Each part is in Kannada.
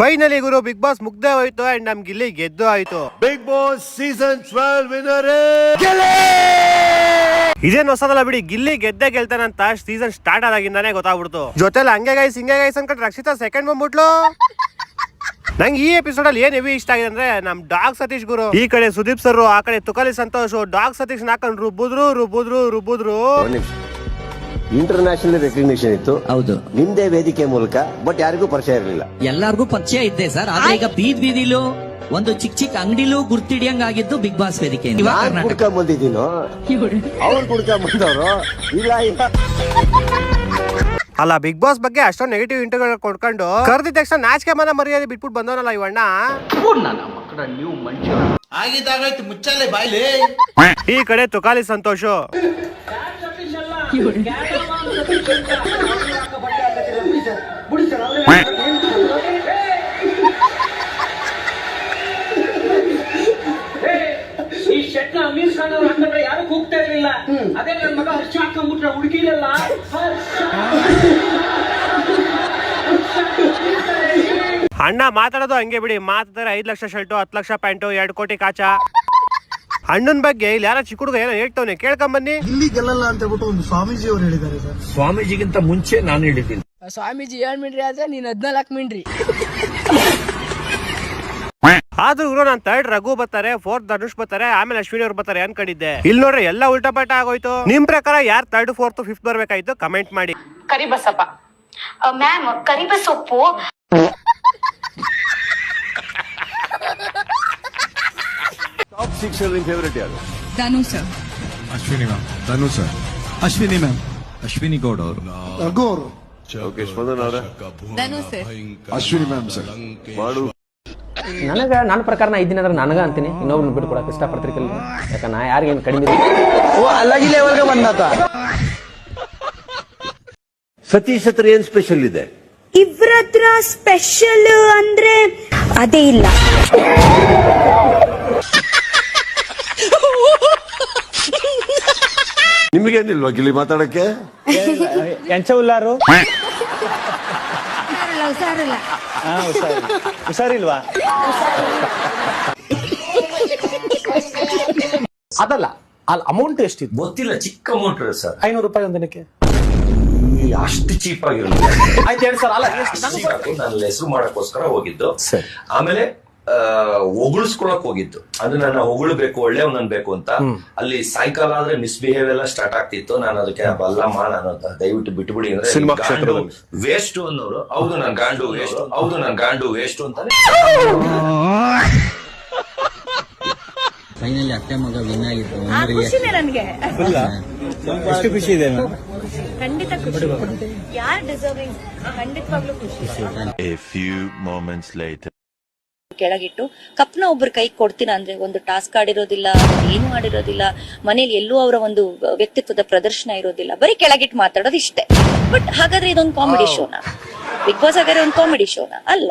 ಫೈನಲಿ ಗುರು ಬಿಗ್ ಬಾಸ್ ಮುಗ್ದೇ ಹೋಯ್ತು ಅಂಡ್ ನಮ್ ಗಿಲ್ಲಿ ಗೆದ್ದು ಆಯ್ತು. Bigg Boss season twelve winner! ಇದೇನ್ ಹೊಸದಲ್ಲ ಬಿಡಿ ಗಿಲ್ಲಿ ಗೆದ್ದೆ ಗೆಲ್ತಾನಂತ ಸೀಸನ್ ಸ್ಟಾರ್ಟ್ ಆದಾಗಿಂದಾನೆ ಗೊತ್ತಾಗ್ಬಿಡ್ತು. ಜೊತೆಲಿ ಹಂಗೆ ಗೈಸ್ ಹಿಂಗೆ ಗೈಸ್ ಅನ್ಕೊಂಡು ರಕ್ಷಿತಾ ಸೆಕೆಂಡ್ ಬಂದ್ಬಿಟ್ಲು ನಂಗೆ ಈ ಎಪಿಸೋಡ್ ಅಲ್ಲಿ ಏನ್ ಹೆವಿ ಇಷ್ಟ ಆಗಿದೆ ಅಂದ್ರೆ ನಮ್ ಡಾಗ್ ಸತೀಶ್ ಗುರು. ಈ ಕಡೆ ಸುದೀಪ್ ಸರ್ ಆ ಕಡೆ ತುಕಾಲಿ ಸಂತೋಷ್ ಡಾಗ್ ಸತೀಶ್ ನಾಕೊಂಡು ರುಬ್ಬುದ್ರು ರುಬ್ಬುದ್ರು ರುಬ್ಬುದ್ರು. ಇಂಟರ್ನ್ಯಾಷನಲ್ ರೆಕಗ್ನಿಷನ್ ಇತ್ತು. ಹೌದು. ನಿಮ್ದೇ ವೇದಿಕೆ ಮೂಲಕ ಬಟ್ ಯಾರಿಗೂ ಪರಿಚಯ ಇರಲಿಲ್ಲ. ಎಲ್ಲಾರ್ಗೂ ಪರಿಚಯ ಇದ್ದೆ ಸರ್. ಆದ್ರೆ ಈಗ ಬೀದ್ ಬೀದಿಲು ಒಂದು ಚಿಕ್ಕ ಚಿಕ್ಕ ಅಂಗಡಿಲೂ ಗುರ್ತಿಡಿಯಂಗ್ ಆಗಿದ್ದು ಬಿಗ್ ಬಾಸ್ ವೇದಿಕೆ ಇವಾಗ ನಾನ್ ಕರ್ನಾಟಕ ಕುಡ್ಕೊಂಡ್ ಬಂದಿದ್ದೀನೋ? ಅವ್ರು ಕುಡ್ಕೊಂಡ್ ಬಂದವರು? ಇಲ್ಲ ಇಲ್ಲ. ಅಲ್ಲ ಬಿಗ್ ಬಾಸ್ ಬಗ್ಗೆ ಅಷ್ಟೊಂದು ನೆಗೆಟಿವ್ ಇಂಟರ್ವ್ಯೂ ಕೊಡ್ಕೊಂಡು ಕರೆದಿದ ತಕ್ಷಣ ನಾಚಿಕೆ ಮನ ಮರ್ಯಾದೆ ಬಿಟ್ಬಿಟ್ಟು ಬಂದವನಲ್ಲ ಇವಣ್ಣ ಆಗಿದ್ದಾಗಾಯ್ತು ಮುಚ್ಚಾಲೆ ಬಾಯ್ಲಿ. ಈ ಕಡೆ ತುಕಾಲಿ ಸಂತೋಷ್. ಈ ಶೆಟ್ನ ಅಮೀರ್ ಖಾನ್ ಅವ್ರು ಹಾಕೊಂಡ್ರೆ ಯಾರು ಕೂಗ್ತಾ ಇರ್ಲಿಲ್ಲ. ಅದೇ ನನ್ ಮಗ ಹರ್ಷ ಹಾಕೊಂಡ್ಬಿಟ್ರೆ ಹುಡುಗಿಲೆಲ್ಲ. ಅಣ್ಣ ಮಾತಾಡೋದು ಹಂಗೆ ಬಿಡಿ. ಮಾತಾಡಿದ್ರೆ ಐದ್ ಲಕ್ಷ ಶರ್ಟು ಹತ್ತು ಲಕ್ಷ ಪ್ಯಾಂಟು ಎರಡು ಕೋಟಿ ಕಾಚ. ಅಣ್ಣನ ಬಗ್ಗೆ ಇಲ್ಲಿ ಯಾರ ಚಿಕ್ಕ ಹುಡುಗ ಏನೋ ಹೇಳ್ತವನೆ ಕೇಳ್ಕೊಂಬನ್ನಿ. ಇಲ್ಲಿ ಗೆಲ್ಲಲ್ಲ ಅಂತ ಹೇಳ್ಬಿಟ್ಟು ಒಂದು ಸ್ವಾಮೀಜಿ ಅವರು ಹೇಳಿದ್ದಾರೆ ಸರ್. ಸ್ವಾಮೀಜಿಗಿಂತ ಮುಂಚೆ ನಾನು ಹೇಳಿದ್ದೀನಿ. ಸ್ವಾಮೀಜಿ ಏಳ್ ಮಿಂಡ್ರಿ ಆದ್ರೆ ನೀನ್ ಹದ್ನಾಲ್ಕು ಮಿಂಡ್ರಿ ಆದ್ರೂ ಇವ್ರು ನಾನು ಥರ್ಡ್ ರಘು ಬರ್ತಾರೆ ಫೋರ್ತ್ ಧನುಷ್ ಬರ್ತಾರೆ ಆಮೇಲೆ ಅಶ್ವಿನಿ ಅವ್ರು ಬರ್ತಾರೆ ಅನ್ಕೊಂಡಿದ್ದೆ. ಇಲ್ಲಿ ನೋಡ್ರಿ ಎಲ್ಲ ಉಲ್ಟಾ ಪಲ್ಟಾ ಆಗೋಯ್ತು. ನಿಮ್ ಪ್ರಕಾರ ಯಾರು ತರ್ಡ್ ಫೋರ್ತ್ ಫಿಫ್ತ್ ಬರ್ಬೇಕಾಯ್ತು? ಕಮೆಂಟ್ ಮಾಡಿ. ಕರಿಬಸಪ್ಪ. ಮ್ಯಾಮ್ ಕರಿಬಸೊಪ್ಪು. ಟಾಪ್ ಸಿಕ್ಸ್ ಅಲ್ಲಿ ಫೇವರೇಟ್ ಯಾರು ಧನು ಸರ್ ಅಶ್ವಿನಿ ಮ್ಯಾಮ್ ಧನು sir Ashwini ma'am Ashwini Gaud ಅವರು ರಘು ಅವರು ಓಕೆ ಸ್ಪಂದನ ಅವರ ಧನು ಸರ್ ಅಶ್ವಿನಿ ಮ್ಯಾಮ್ ಸರ್ ಮಾಡು ನನಗ ನನ್ನ ಪ್ರಕಾರ ನಾ ಇದ್ದೀನಿ ಅಂದ್ರೆ ನನಗ ಅಂತೀನಿ. ಇನ್ನೊಬ್ರು ಕೊಡಕ್ಕೆ ಇಷ್ಟಪಡ್ತಿರ್ಕಿಲ್ಲ ಯಾಕ ನಾ ಯಾರಿಗೇನು ಕಡಿಮೆ ಸತೀಶ್ ಹತ್ರ ಏನ್ ಸ್ಪೆಷಲ್ ಇದೆ? ಇವ್ರ ಹತ್ರ ಸ್ಪೆಷಲ್ ಅಂದ್ರೆ ಅದೇ ಇಲ್ಲ. ನಿಮಗೇನಿಲ್ವಾ ಗಿಲ್ಲಿ ಮಾತಾಡಕ್ಕೆ? ಎಂಚ ಉಲ್ಲಾರು ಹುಷಾರಿಲ್ವಾ? ಅದಲ್ಲ ಅಲ್ಲಿ ಅಮೌಂಟ್ ಎಷ್ಟಿತ್ತು? ಗೊತ್ತಿಲ್ಲ ಚಿಕ್ಕ ಅಮೌಂಟ್ ಸರ್. ಐನೂರು ರೂಪಾಯಿ ಒಂದು ದಿನಕ್ಕೆ? ಅಷ್ಟು ಚೀಪ್ ಆಗಿರಲಿಲ್ಲ ಆಯ್ತು ಹೇಳಿ ಸರ್ ಅಲ್ಲ ನನ್ನ ಹೆಸರು ಮಾಡಕ್ಕೋಸ್ಕರ ಹೋಗಿದ್ದು. ಆಮೇಲೆ ಹೊಗಳಿಸ್ಕೊಳಕ್ ಹೋಗಿದ್ದು. ಅದು ನನ್ನ ಹೊಗಳಬೇಕು ಒಳ್ಳೆಯವ್ ಬೇಕು ಅಂತ. ಅಲ್ಲಿ ಸಾಯಂಕಾಲ ಆದ್ರೆ ಮಿಸ್ಬಿಹೇವ್ ಎಲ್ಲ ಸ್ಟಾರ್ಟ್ ಆಗ್ತಿತ್ತು. ನಾನು ಅದಕ್ಕೆ ಬಲ್ಲಮ್ಮ ನಾನು ಅಂತ ದಯವಿಟ್ಟು ಬಿಟ್ಬಿಡಿ ಅಂದ್ರೆ ವೇಸ್ಟ್ ಅನ್ನೋರು. ಹೌದು ನನ್ ಗಾಂಡು ವೇಸ್ಟ್ ಹೌದು. ನನ್ ಗಾಂಡು ವೇಸ್ಟ್ ಅಂತಾನೆ. ಫೈನಲಿ ಅತ್ತೆ ಮಗ ವಿನ್ ಆಗಿತ್ತು ಖುಷಿನೇ ನನ್ಗೆ. ಎಷ್ಟು ಖುಷಿ ಇದೆ ಖಂಡಿತ ಖುಷಿ. ಯಾರು ಡಿಸರ್ವಿಂಗ್ ಖಂಡಿತವಾಗ್ಲೂ ಖುಷಿ. ಎ ಫ್ಯೂ ಮೊಮೆಂಟ್ಸ್ ಲೇಟರ್ ಕೆಳಗಿಟ್ಟು ಕಪ್ನ ಒಬ್ಬರು ಕೈ ಕೊಡ್ತೀರಾ ಅಂದ್ರೆ ಒಂದು ಟಾಸ್ಕ್ ಆಡಿರೋದಿಲ್ಲ ಏನು ಮಾಡಿರೋದಿಲ್ಲ ಮನೇಲಿ ಎಲ್ಲೂ ಅವರ ಒಂದು ವ್ಯಕ್ತಿತ್ವದ ಪ್ರದರ್ಶನ ಇರೋದಿಲ್ಲ ಬರೀ ಕೆಳಗಿಟ್ಟು ಮಾತಾಡೋದು ಇಷ್ಟೇ. ಬಟ್ ಹಾಗಾದ್ರೆ ಇದೊಂದು ಕಾಮಿಡಿ ಶೋನಾ ಬಿಗ್ ಬಾಸ್ ಹಾಗಾದ್ರೆ ಒಂದು ಕಾಮಿಡಿ ಶೋನ ಅಲ್ಲ.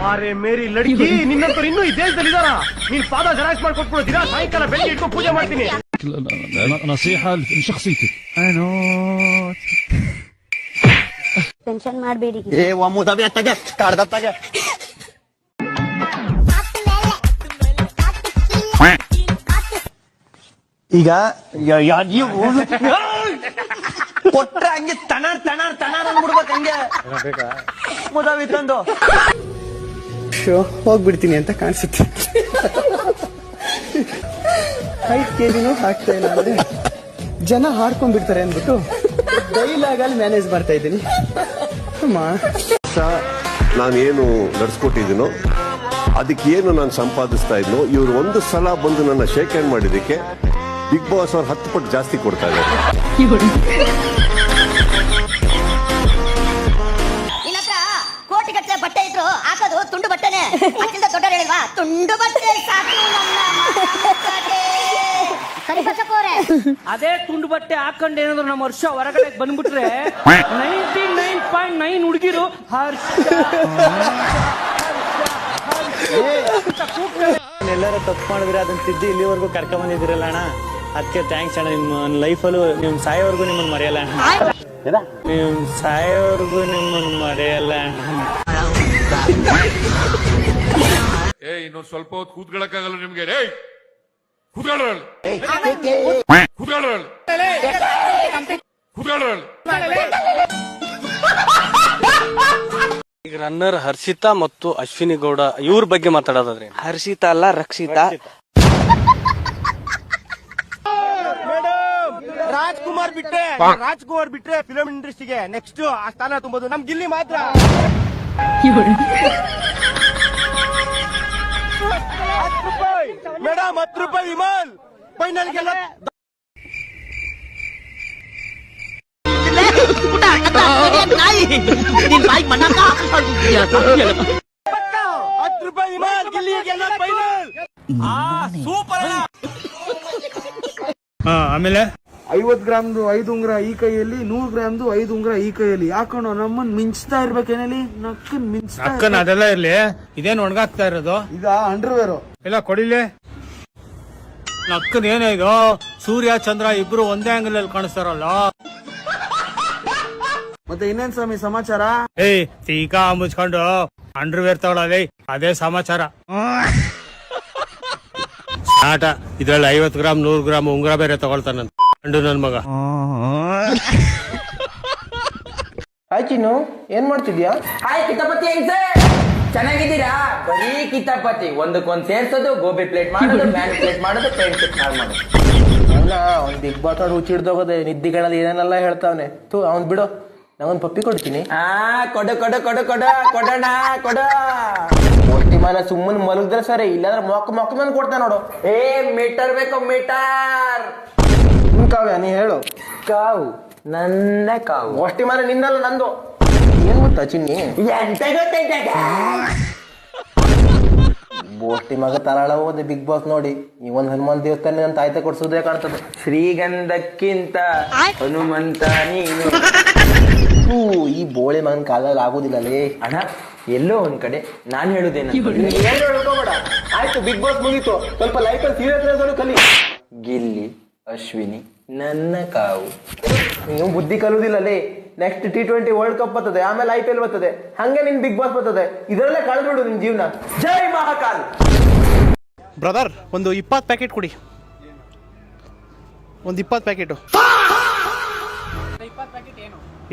ವಾರೆ ಮೇರಿ ಲಡ್ಕಿ ನಿನ್ನಂತ ಇನ್ನೂ ಈ ದೇಶದಲ್ಲಿ ಇದಾರ ನೀನ್ ಪಾದ ಜರಾಕ್ಸ್ ಮಾಡ್ಕೊಟ್ಬಿಡು ದಿನ ಸಾಯಂಕಾಲ ಬೆಳಿಗ್ಗೆ ಇಟ್ಕೊಂಡು ಪೂಜೆ ಮಾಡ್ತೀನಿ. ನಸೀಹಾ ಶಖ್ಸಿಯತಿಕ್ ಟೆನ್ಷನ್ ಮಾಡಬೇಡಿ. ಈಗ ಕೊಟ್ರೆ ಹಂಗೆ ತಣಾರ್ ತಣಾರ್ ತಣಾರ್ ಅಂದ್ಬಿಡ್ಬೇಕು ಹಂಗೆ. ಮುದಾವಿ ತಂದು. ಶೋ ಹೋಗ್ಬಿಡ್ತೀನಿ ಅಂತ ಕಾಣಿಸುತ್ತೆ. ಐದು ಕೆ ಜಿನೂ ಹಾಕ್ತಾ ಇಲ್ಲ ಅಂದ್ರೆ ಜನ ಹಾಡ್ಕೊಂಡ್ಬಿಡ್ತಾರೆ ಅಂದ್ಬಿಟ್ಟು ಡೈಲಾಗ್ ಅಲ್ಲಿ ಮ್ಯಾನೇಜ್ ಮಾಡ್ತಾ ಇದ್ದೀನಿ. ನಾನು ನಾನೇನು ನಡ್ಸ್ಕೊಟ್ಟಿದ್ದೀನೋ ಅದಕ್ಕೆ ಏನು ನಾನು ಸಂಪಾದಿಸ್ತಾ ಇದ್ನೋ ಇವ್ರು ಒಂದು ಸಲ ಬಂದು ನನ್ನ ಶೇಕ್ ಹ್ಯಾಂಡ್ ಮಾಡಿದ್ದಕ್ಕೆ ಬಿಗ್ ಬಾಸ್ ಅವ್ರು ಹತ್ತು ಪಟ್ಟು ಜಾಸ್ತಿ ಕೊಡ್ತಾ ಇದ್ದಾರೆ. ಕೋಟಿ ಗಟ್ಟಲೆ ಬಟ್ಟೆ ಇದ್ರು ಹಾಕೋದು ತುಂಡು ಬಟ್ಟೆನೆ. ಅಕ್ಕಿಂದ ದೊಡ್ಡವ್ರು ಹೇಳಿಲ್ವಾ ತುಂಡು ಬಟ್ಟೆ ಸಾಕು ಅದೇ ತುಂಡು ಬಟ್ಟೆ ಹಾಕೊಂಡು ಏನಾದ್ರು ನಮ್ಮ ವರ್ಷ ಹೊರಗಡೆ ಬಂದ್ಬಿಟ್ರೆ ನೈಂಟಿ ನೈನ್ ಪಾಯಿಂಟ್ ನೈನ್ ಹುಡುಗಿರು ಹರ್ಷ ಎಲ್ಲರೂ ತಪ್ಪು ಮಾಡಿದ್ರೆ ಅದನ್ನ ತಿದ್ದಿ ಇಲ್ಲಿವರೆಗೂ ಕರ್ಕೊಂಡ್ ಬಂದಿದ್ದೀರಲ್ಲ ಅಣ್ಣ. ಅದಕ್ಕೆ ಥ್ಯಾಂಕ್ಸ್ ಅಣ್ಣ. ನಿಮ್ಮ ಲೈಫಲ್ಲೂ ನಿಮ್ಮ ಸಾಯೋವರೆಗೂ ನಿಮ್ಮನ್ನು ಮರೆಯಲ್ಲ ಅಣ್ಣ. ನಿಮ್ ಸಾಯೋವರೆಗೂ ನಿಮ್ಮನ್ನ ಮರೆಯಲ್ಲ ಅಣ್ಣ. ಏ ಇನ್ನೊಂದ್ ಸ್ವಲ್ಪ ಹೊತ್ತು ಕೂತ್ಕೊಳ್ಳಕ್ಕಾಗಲ್ಲ ನಿಮ್ಗೆ. ಕೂತ್ಕೊಳ್ಳ ಈಗ ರನ್ನರ್ ಹರ್ಷಿತಾ ಮತ್ತು ಅಶ್ವಿನಿ ಗೌಡ ಇವ್ರ ಬಗ್ಗೆ ಮಾತಾಡೋದಾದ್ರೆ ಹರ್ಷಿತಾ ಅಲ್ಲ ರಕ್ಷಿತಾ. ರಾಜ್ಕುಮಾರ್ ಬಿಟ್ರೆ ರಾಜ್ಕುಮಾರ್ ಬಿಟ್ರೆ ಫಿಲಂ ಇಂಡಸ್ಟ್ರಿಗೆ ನೆಕ್ಸ್ಟ್ ಆ ಸ್ಥಾನ ತುಂಬೋದು. ನಮ್ ಗಿಲ್ಲಿ ಮಾತ್ರ. ಮೇಡಮ್ ಹತ್ತು ರೂಪಾಯಿ ವಿಮಾನ್ ಗೆಲ್ಲ ಹತ್ತು ರೂಪಾಯಿ ವಿಮಾನ್ ಗಿಲ್ಲಿ ಗೆಲ್ಲ ಫೈನಲ್ ಆಮೇಲೆ? ಐವತ್ ಗ್ರಾಮ್ದು ಐದು ಉಂಗ್ರ ಈ ಕೈಯಲ್ಲಿ ನೂರ್ ಗ್ರಾಮ್ದು ಐದು ಉಂಗ್ರ ಈ ಕೈಯಲ್ಲಿ. ಯಾಕೊಂಡು ನಮ್ಮನ್ ಮಿಂಚ್ತಾ ಇರ್ಬೇಕೇನಲ್ಲಿ ನಕ್ಕನ್ ಮಿಂಚ್ತಾ ಅಕ್ಕನ ಅದೆಲ್ಲ ಇರ್ಲಿ. ಇದೇನ್ ಒಣಗಾಗ್ತಾ ಇರೋದು? ಇದ ಅಂಡರ್ವೇರು. ಇಲ್ಲ ಕೊಡಿಲಿ. ನಕ್ಕನ್ ಏನೇ ಇದು? ಸೂರ್ಯ ಚಂದ್ರ ಇಬ್ರು ಒಂದೇ ಆಂಗಲ್ ಅಲ್ಲಿ ಕಾಣಿಸ್ತಾರಲ್ಲ. ಮತ್ತೆ ಇನ್ನೇನ್ ಸ್ವಾಮಿ ಸಮಾಚಾರ? ಏಯ್ ತೀಕಾ ಮುಚ್ಕೊಂಡು ಅಂಡರ್ವೇರ್ ತಗೊಳ್ಳಲಿ ಅದೇ ಸಮಾಚಾರ. ಆಟ ಇದ್ರಲ್ಲಿ ಐವತ್ ಗ್ರಾಮ್ ನೂರ್ ಗ್ರಾಮ್ ಉಂಗುರ ಬೇರೆ ತಗೊಳ್ತಾನಂತ. ಅಂಡು ನನ್ ಮಗ. ಆಯ್ತಿನ್ನು ಏನ್ ಮಾಡ್ತಿದ್ಯಾ? ಹಾಯ್ ಕಿತಾಪತಿ ಹೆಂಗ್ ಚೆನ್ನಾಗಿದ್ದೀರಾ? ಬರೀ ಕಿತಾಪತಿ ಒಂದಕ್ಕೊಂದ್ ಸೇರ್ಸೋದು ಗೋಬಿ ಪ್ಲೇಟ್ ಮಾಡೋದು ಮ್ಯಾನ್ ಪ್ಲೇಟ್ ಮಾಡೋದು ಪೇಂಟ್ ಪ್ಲೇಟ್ ಮಾಡೋದು. ಅವನ ಅವ್ನ್ ಬಿಗ್ ಬಾಸ್ ಅವ್ರು ಹುಚ್ಚಿಡ್ದೋಗದೆ ನಿದ್ದಿಗಳಲ್ಲಿ ಏನೇನೆಲ್ಲ ಹೇಳ್ತಾವನೆ? ತೂ ಅವ್ನ್ ಬಿಡು. ನಾವೊಂದ್ ಪಪ್ಪಿ ಕೊಡ್ತೀನಿ. ಆ ಕೊಡು ಕೊಡು ಕೊಡು ಕೊಡು. ಕೊಡೋಣ ಕೊಡು. ಮನ ಸುಮ್ಮನೆ ಮಲಗಿದ್ರೆ ಸರಿ ಇಲ್ಲಾಂದ್ರೆ ಮೊಕ್ಕ ಮೊಕ್ಕ ಮೇಲೆ ಕೊಡ್ತಾ ನೋಡು. ಏ ಮೀಟರ್ ಬೇಕು ಮೀಟರ್. ಕಾವ್ಯ ನೀ ಹೇಳು. ಕಾವು ನನ್ನ ಕಾವು. ಅಷ್ಟಿ ಮಾರ ನಿನ್ನಲ್ಲ ನಂದು. ಏನ್ ಗೊತ್ತಾ ಚಿನ್ನಿ? ಎಂತ ಗೊತ್ತೈತೆ ಬೋಷ್ಟಿ ಮಗ ತರಾಳ ಹೋದೆ ಬಿಗ್ ಬಾಸ್ ನೋಡಿ. ಈ ಒಂದು ಹನುಮಾನ್ ದೇವಸ್ಥಾನ ಅಂತ ಆಯ್ತಾ ಕೊಡ್ಸೋದೇ ಕಾಣ್ತದೆ. ಶ್ರೀಗಂಧಕ್ಕಿಂತ ಹನುಮಂತ ನೀನು. ಹೂ, ಈ ಬೋಳೆ ಮಗನ್ ಕಾಲದಲ್ಲಿ ಆಗೋದಿಲ್ಲಲೇ ಅಣ್ಣ ಎಲ್ಲೋ ಒಂದ್ ಕಡೆ ನಾನ್ ಹೇಳುದೇನ ಏನು ಹೇಳ್ಕೋಬೇಡ ಆಯ್ತು ಬಿಗ್ ಬಾಸ್ ಮುಗೀತು. ಸ್ವಲ್ಪ ಲೈಫ್ ಅಲ್ಲಿ ಸೀರಿಯಸ್ ಕಲಿ. ಗಿಲ್ಲಿ ಅಶ್ವಿನಿ ನನ್ನ ಕಾವು. ನೀವು ಬುದ್ಧಿ ಕಲುದಿಲ್ಲಲೇ next T twenty world cup ಬರ್ತದೆ ಆಮೇಲೆ ಐ ಪಿ ಎಲ್ ಬರ್ತದೆ ಹಂಗೆ ನಿನ್ ಬಿಗ್ ಬಾಸ್ ಬರ್ತದೆ ಇದರಲ್ಲೇ ಕಳೆದ್ಬಿಡು ನಿನ್ ಜೀವನ. ಜೈ ಮಹಾಕಾಲ್! ಬ್ರದರ್ ಒಂದು ಇಪ್ಪತ್ತು ಪ್ಯಾಕೆಟ್ ಕೊಡಿ. ಒಂದು ಇಪ್ಪತ್ತು ಪ್ಯಾಕೆಟ್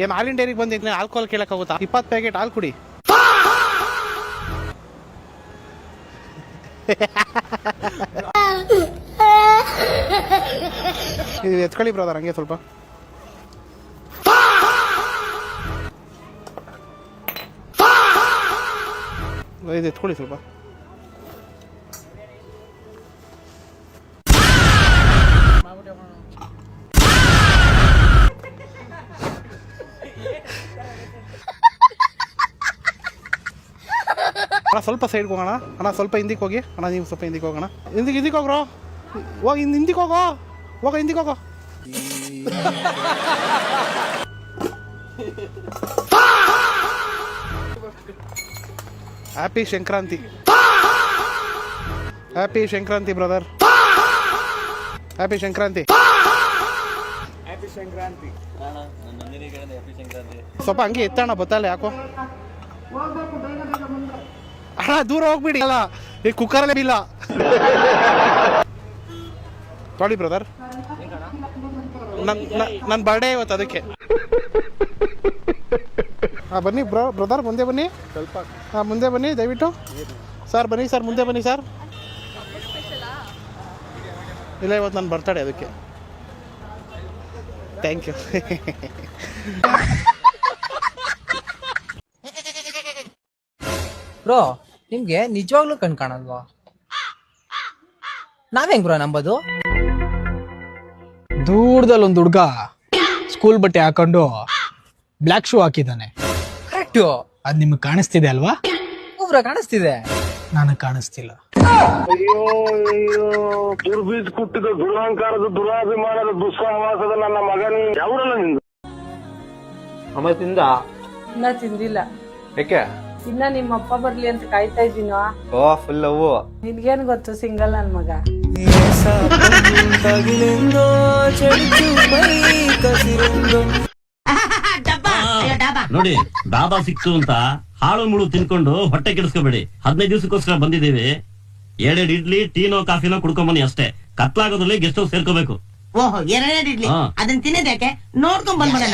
ಏನು ಹಾಲಿನ ಡೈರಿಗೆ ಬಂದಿದ್ನೆ ಆಲ್ಕೋಹಾಲ್ ಕೇಳಕ್ಕಾಗುತ್ತಾ? ಇಪ್ಪತ್ತು ಪ್ಯಾಕೆಟ್ ಹಾಲು ಕುಡಿ. ಇದು ಎತ್ಕೊಳ್ಳಿ ಬ್ರದರ್ ಹಂಗೆ ಸ್ವಲ್ಪ. ಇದು ಎತ್ಕೊಳ್ಳಿ ಸ್ವಲ್ಪ. ಅಣ್ಣ, ಸ್ವಲ್ಪ ಸೈಡ್ಗೆ ಹೋಗೋಣ. ಅಣ್ಣ, ಸ್ವಲ್ಪ ಹಿಂದಿಕ್ ಹೋಗಿ. ಅಣ್ಣ, ನೀವು ಸ್ವಲ್ಪ ಹಿಂದಕ್ಕೆ ಹೋಗೋಣ. ಹಿಂದಕ್ಕೆ ಹಿಂದಕ್ಕೆ ಹೋಗ್ರೋ. ಹೋಗಿ ಹಿಂದಕ್ಕೆ ಹಿಂದಿಗೆ ಹಿಂದಿಗೆ ಹೋಗೋ happy Sankranti happy Sankranti brother happy Sankranti ಸ್ವಲ್ಪ ಹಂಗೆ ಎತ್ತಣ್ಣ ಬತ್ತಲ್ಲ ಯಾಕೋ ಅಣ್ಣ ದೂರ ಹೋಗ್ಬಿಡಿ. ಅಲ್ಲ ಈ ಕುಕ್ಕರಲ್ಲೇ ಇಲ್ಲ ನೋಡಿ ಬ್ರದರ್ ನನ್ನ ಬರ್ಡೇ ಇವತ್ತು ಅದಕ್ಕೆ. ಹಾಂ ಬನ್ನಿ ಬ್ರೋ ಬ್ರದರ್ ಮುಂದೆ ಬನ್ನಿ. ಸ್ವಲ್ಪ ಹಾಂ ಮುಂದೆ ಬನ್ನಿ ದಯವಿಟ್ಟು. ಸರ್ ಬನ್ನಿ ಸರ್ ಮುಂದೆ ಬನ್ನಿ ಸರ್ ಇಲ್ಲ ಇವತ್ತು ನಾನು ಬರ್ತಡೇ ಅದಕ್ಕೆ. ಥ್ಯಾಂಕ್ ಯು ಬ್ರೋ ನಿಮ್ಗೆ ನಿಜವಾಗ್ಲೂ ಕಣ್ ಕಾಣಲ್ವಾ? ನಾವೆಂಗ್ ಬ್ರೋ ನಂಬೋದು? ದೂರದಲ್ಲಿ ಒಂದು ಹುಡುಗ ಸ್ಕೂಲ್ ಬಟ್ಟೆ ಹಾಕೊಂಡು ಬ್ಲಾಕ್ ಶೂ ಹಾಕಿದ್ದಾನೆ. ಕರೆಕ್ಟ್ ಅದ್ ನಿಮ್ಗೆ ಕಾಣಿಸ್ತಿದೆ ಅಲ್ವಾ? ಒಬ್ರ ಕಾಣಿಸ್ತಿದೆ. ನನಗೆ ಕಾಣಿಸ್ತಿಲ್ಲ. ಇನ್ನ ತಿಂದಿಲ್ಲ. ಯಾಕೆ? ಇನ್ನ ನಿಮ್ಮ ಅಪ್ಪ ಬರ್ಲಿ ಅಂತ ಕಾಯ್ತಾ ಇದ್ದೀನೋ? ಓ ಫುಲ್ ಅವು ನಿನ್ಗೇನ್ ಗೊತ್ತು ಸಿಂಗಲ್ ನನ್ ಮಗ? ನೋಡಿ ಡಾಬಾ ಸಿಕ್ತು ಅಂತ ಹಾಳು ಮುಳು ತಿನ್ಕೊಂಡು ಹೊಟ್ಟೆ ಕೆಡಿಸ್ಕೋಬೇಡಿ. ಹದಿನೈದು ದಿವಸಕ್ಕೋಸ್ಕರ ಬಂದಿದ್ದೀವಿ. ಎರಡೆರಡು ಇಡ್ಲಿ ಟೀನೋ ಕಾಫಿನೋ ಕುಡ್ಕೊಂಬನ್ನಿ ಅಷ್ಟೇ. ಕತ್ಲಾಗೋದ್ರಲ್ಲಿ ಗೆಸ್ಟ್ ಹೌಸ್ ಸೇರ್ಕೋಬೇಕು. ಓಹೋ ಎರಡೆರಡು ಇಡ್ಲಿ. ಅದನ್ನ ತಿನ್ನೋದಕ್ಕೆ ನೋಡ್ಕೊಂಡ್ ಬಂದ್ಬಿಡೋಣ.